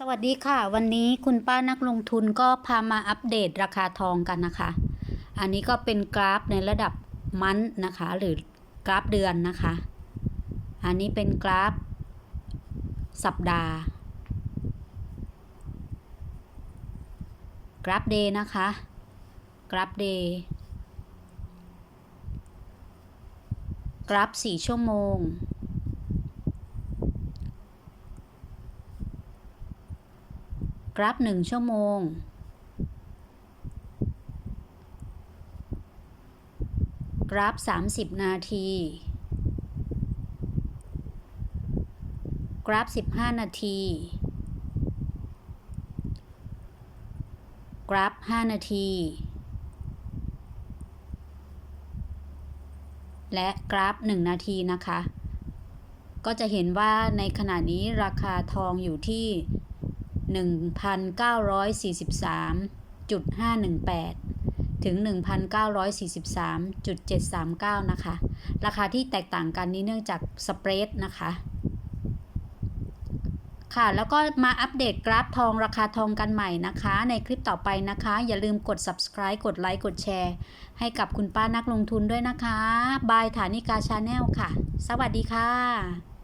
สวัสดีค่ะ วันนี้คุณป้านักลงทุนก็พามาอัปเดตราคาทองกันนะคะ อันนี้ก็เป็นกราฟในระดับมันนะคะ หรือกราฟเดือนนะคะ อันนี้เป็นกราฟ สัปดาห์ กราฟเดย์นะคะ กราฟเดย์กราฟ 4 ชั่วโมง กราฟ1ชั่วโมง กราฟ 30 นาที กราฟ 15 นาที กราฟ 5 นาที และกราฟ 1 นาทีนะคะ ก็จะเห็นว่าในขณะนี้ราคาทองอยู่ที่ 1,943.518 ถึง 1,943.739 นะคะ ราคาที่แตกต่างกันนี้เนื่องจากสเปรดนะคะ ค่ะ แล้วก็มาอัปเดตกราฟทองราคาทองกันใหม่นะคะ ในคลิปต่อไปนะคะ อย่าลืมกด subscribe กดไลค์ กดแชร์ ให้กับคุณป้านักลงทุนด้วยนะคะ บายฐานิกาชาแนลค่ะ สวัสดีค่ะ